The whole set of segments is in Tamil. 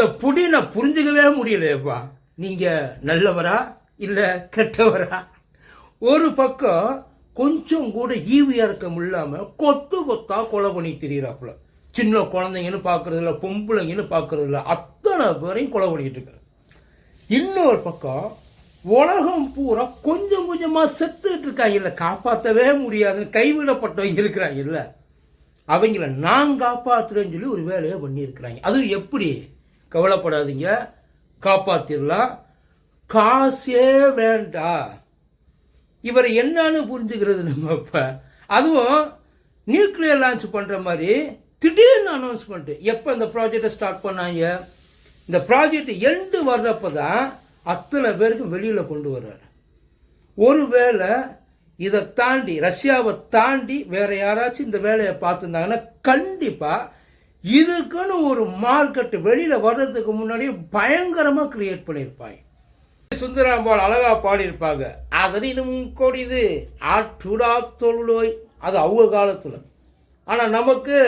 இந்த புடினை புரிஞ்சுக்கவே முடியலையப்பா. நீங்கள் நல்லவரா இல்லை கெட்டவரா? ஒரு பக்கம் கொஞ்சம் கூட ஈவு இறக்கம் இல்லாம கொத்து கொத்தாக கொலை பண்ணி தெரியிறாப்புல சின்ன குழந்தைங்கன்னு பார்க்கறது இல்லை பொம்பளைங்கன்னு பார்க்கறது இல்லை அத்தனை பேரையும் கொலை பண்ணிட்டு இருக்காரு. இன்னொரு பக்கம் உலகம் பூரா கொஞ்சம் கொஞ்சமாக செத்துக்கிட்டு இருக்காங்க இல்லை காப்பாற்றவே முடியாதுன்னு கைவிடப்பட்டவங்க இருக்கிறாங்க இல்லை அவங்கள நான் காப்பாத்துறேன்னு சொல்லி ஒரு வேலையை பண்ணியிருக்கிறாங்க. அது எப்படி? கவலைப்படாதீங்க. காப்பாத்திடலாம் காசே வேண்டாம் இவர் என்னன்னு புரிஞ்சுக்கிறது நம்ம இப்போ அதுவும் நியூக்ளியர் லான்ச் பண்ணுற மாதிரி திடீர்னு அனௌன்ஸ்மெண்ட்டு எப்போ இந்த ப்ராஜெக்டை ஸ்டார்ட் பண்ணாங்க? இந்த ப்ராஜெக்ட் எண்டு வர்றப்போ தான் அத்தனை பேருக்கு வெளியில் கொண்டு வர்றாரு. ஒருவேளை இதை தாண்டி ரஷ்யாவை தாண்டி வேற யாராச்சும் இந்த வேலையை பார்த்துருந்தாங்கன்னா கண்டிப்பாக இதுக்குன்னு ஒரு மார்க்கெட் வெளியில் வர்றதுக்கு முன்னாடி பயங்கரமாக கிரியேட் பண்ணியிருப்பாங்க. சுந்தராம்பாள் அழகா பாடியிருப்பாங்க. அதனினும் கொடிது ஆற்றுடா தொழுநோய். அது அவங்க காலத்தில். ஆனால் நமக்கு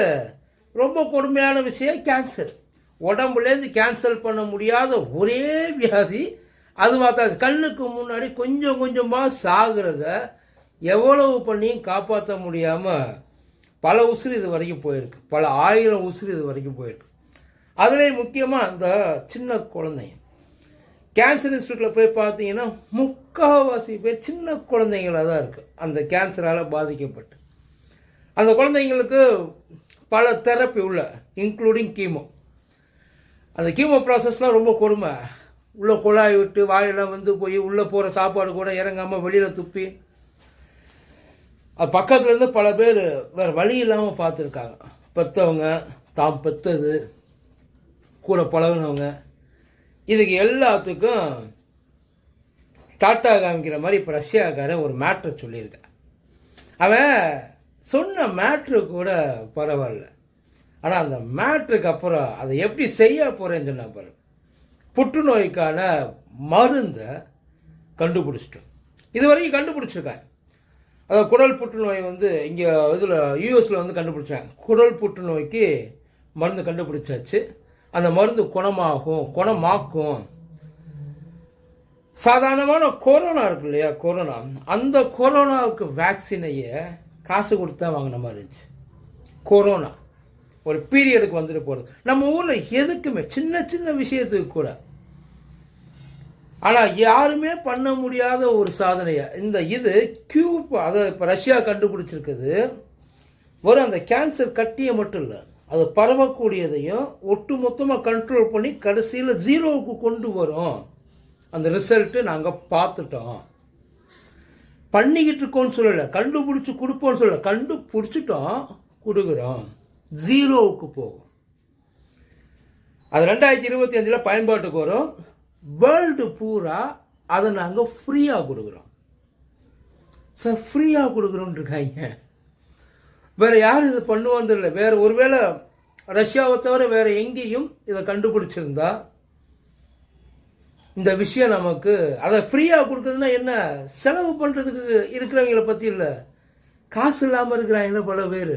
ரொம்ப கொடுமையான விஷயம் கேன்சர் உடம்புலேருந்து கேன்சல் பண்ண முடியாத ஒரே வியாதி அது மாத்தா கண்ணுக்கு முன்னாடி கொஞ்சம் கொஞ்சமாக சாகிறத எவ்வளவு பண்ணியும் காப்பாற்ற முடியாமல் பல உசுறு இது வரைக்கும் போயிருக்கு. பல ஆயிரம் உசுறு இது வரைக்கும் போயிருக்கு. அதுலேயும் முக்கியமாக அந்த சின்ன குழந்தைங்க. கேன்சர் இன்ஸ்டியூட்டில் போய் பார்த்தீங்கன்னா முக்கால்வாசி பேர் சின்ன குழந்தைங்களாக தான் இருக்குது அந்த கேன்சரால் பாதிக்கப்பட்டு. அந்த குழந்தைங்களுக்கு பல தெரப்பி உள்ள இன்க்ளூடிங் கீமோ அந்த கீமோ ப்ராசஸ்லாம் ரொம்ப கொடுமை. உள்ளே குழாய் விட்டு வாயெல்லாம் வந்து போய் உள்ளே போகிற சாப்பாடு கூட இறங்காமல் வெளியில் துப்பி அது பக்கத்துலேருந்து பல பேர் வேறு வழி இல்லாமல் பார்த்துருக்காங்க. பெற்றவங்க தாம் பெற்றது கூட பழகுனவங்க. இதுக்கு எல்லாத்துக்கும் டாட்டா காமிக்கிற மாதிரி இப்போ ரஷ்யாக்காரன் ஒரு மேட்ரு சொல்லியிருக்கான் அவன் சொன்ன மேட்ரு கூட பரவாயில்ல. ஆனால் அந்த மேட்ருக்கு அப்புறம் அதை எப்படி செய்ய போகிறேன்னு சொன்ன புற்றுநோய்க்கான மருந்தை கண்டுபிடிச்சிட்டோம். இது வரைக்கும் கண்டுபிடிச்சிருக்காங்க அதாவது குடல் புற்றுநோய் வந்து இங்கே இதில் யூஎஸில் வந்து கண்டுபிடிச்சாங்க. குடல் புற்றுநோய்க்கு மருந்து கண்டுபிடிச்சாச்சு. அந்த மருந்து குணமாகும் குணமாக்கும். சாதாரணமான கொரோனா இருக்கு இல்லையா கொரோனா. அந்த கொரோனாவுக்கு வேக்சினையே காசு கொடுத்தா வாங்கின மாதிரி இருந்துச்சு. கொரோனா. ஒரு பீரியடுக்கு வந்துட்டு போகிறது நம்ம ஊரில் எதுக்குமே சின்ன சின்ன விஷயத்துக்கு கூட ஆனால் யாருமே பண்ண முடியாத ஒரு சாதனையை இந்த இது கியூப் அதை இப்போ ரஷ்யா கண்டுபிடிச்சிருக்குது. ஒரு அந்த கேன்சர் கட்டியை மட்டும் இல்லை அது பரவக்கூடியதையும் ஒட்டு மொத்தமாக கண்ட்ரோல் பண்ணி கடைசியில் ஜீரோவுக்கு கொண்டு வரும். அந்த ரிசல்ட்டு நாங்கள் பார்த்துட்டோம். பண்ணிக்கிட்டு இருக்கோம்னு சொல்லலை கண்டுபிடிச்சி கொடுப்போம்னு சொல்லலை கண்டுபிடிச்சிட்டோம் கொடுக்குறோம். ஜீரோவுக்கு போகும். அது ரெண்டாயிரத்தி இருபத்தி அஞ்சில் பயன்பாட்டுக்கு வரும். வேர்ல்டு பூரா அதை நாங்கள் ஃப்ரீயாக கொடுக்குறோம். சார் ஃப்ரீயாக கொடுக்குறோன்ட்ருக்காங்க வேறு யாரும் இதை பண்ணுவான்னு வேறு வேற ஒருவேளை ரஷ்யாவை தவிர வேறு எங்கேயும் இதை கண்டுபிடிச்சிருந்தா இந்த விஷயம் நமக்கு அதை ஃப்ரீயாக கொடுக்குறதுன்னா என்ன? செலவு பண்ணுறதுக்கு இருக்கிறவங்கள பற்றி இல்லை. காசு இல்லாமல் இருக்கிறாங்க பல பேர்.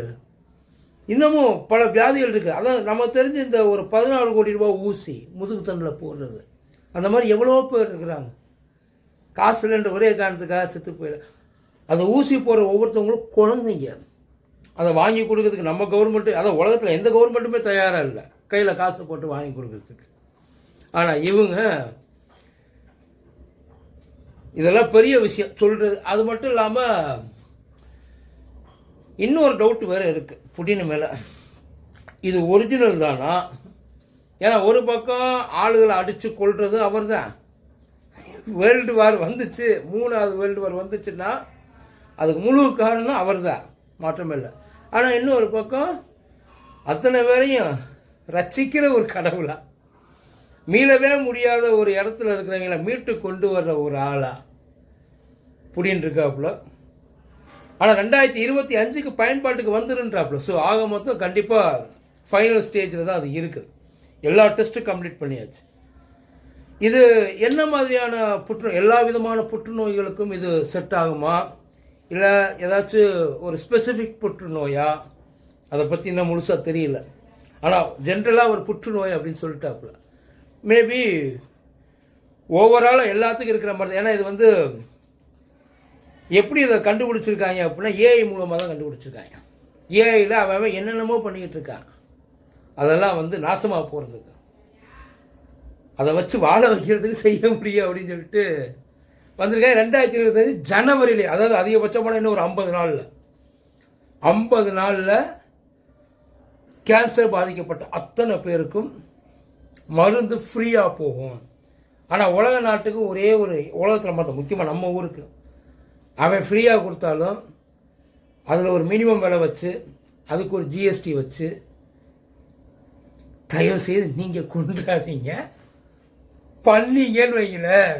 இன்னமும் பல வியாதிகள் இருக்குது அதான் நம்ம தெரிஞ்சு இந்த ஒரு பதினாலு கோடி ரூபா ஊசி முதுகு தண்டில் போடுறது. அந்த மாதிரி எவ்வளோ பேர் இருக்கிறாங்க. காசு இல்லைன்ற ஒரே காரணத்துக்காக செத்து போயிட. அந்த ஊசி போடுற ஒவ்வொருத்தவங்களும் குழந்தைங்க. அதை வாங்கி கொடுக்கறதுக்கு நம்ம கவர்மெண்ட்டு அதான் உலகத்தில் எந்த கவர்மெண்ட்டுமே தயாராக இல்லை. கையில் காசு போட்டு வாங்கி கொடுக்கறதுக்கு. ஆனால் இவங்க இதெல்லாம் பெரிய விஷயம். சொல்கிறது அது மட்டும் இல்லாமல் இன்னொரு டவுட் வேறு இருக்குது புடின மேலே. இது ஒரிஜினல் தானா? ஏன்னா ஒரு பக்கம் ஆளுகளை அடித்து கொள்வது அவர் தான் வேர்ல்டு வார் வந்துச்சு மூணாவது வேர்ல்டு வார் வந்துச்சுன்னா அதுக்கு முழு காரணம் அவர் தான் மாற்றமில்லை. ஆனால் இன்னொரு பக்கம் அத்தனை பேரையும் ரச்சிக்கிற ஒரு கடவுளாக மீளவே முடியாத ஒரு இடத்துல இருக்கிறவங்கள மீட்டு கொண்டு வர்ற ஒரு ஆளா? புடின் இருக்காப்புல ஆனால் ரெண்டாயிரத்தி இருபத்தி அஞ்சுக்கு பயன்பாட்டுக்கு வந்துருன்றாப்புல. ஸோ ஆக மொத்தம் கண்டிப்பாக ஃபைனல் ஸ்டேஜில் தான் அது இருக்குது. எல்லா டெஸ்ட்டும் கம்ப்ளீட் பண்ணியாச்சு. இது என்ன மாதிரியான புற்று எல்லா விதமான புற்றுநோய்களுக்கும் இது செட் ஆகுமா? இல்லை ஏதாச்சும் ஒரு ஸ்பெசிஃபிக் புற்றுநோயா? அதை பற்றி இன்னும் முழுசாக தெரியல. ஆனால் ஜென்ரலாக ஒரு புற்றுநோய் அப்படின்னு சொல்லிட்டாப்புல. மேபி ஓவராலாக எல்லாத்துக்கும் இருக்கிற மாதிரி தான். ஏன்னா இது வந்து எப்படி இதை கண்டுபிடிச்சிருக்காங்க அப்படின்னா ஏஐ மூலமாக தான் கண்டுபிடிச்சிருக்காங்க. ஏஐயில் அவன் அவன் என்னென்னமோ பண்ணிக்கிட்டு இருக்கான். அதெல்லாம் வந்து நாசமாக போகிறதுக்கு அதை வச்சு வாழ வைக்கிறதுக்கு செய்ய முடியும் அப்படின்னு சொல்லிட்டு வந்திருக்கேன் ரெண்டாயிரத்தி இருபத்தஞ்சு ஜனவரியிலே அதாவது அதிகபட்சமான இன்னும் ஒரு ஐம்பது நாளில். ஐம்பது நாளில் கேன்சர் பாதிக்கப்பட்ட அத்தனை பேருக்கும் மருந்து ஃப்ரீயாக போகும். ஆனால் உலக நாட்டுக்கு ஒரே ஒரு உலகத்தில் மட்டும் முக்கியமாக நம்ம ஊருக்கு அவன் ஃப்ரீயாக கொடுத்தாலும் அதில் ஒரு மினிமம் விலை வச்சு அதுக்கு ஒரு ஜிஎஸ்டி வச்சு தயவு செய்து நீங்கள் கொண்டாதீங்க பண்ணீங்கன்னு வைங்களேன்.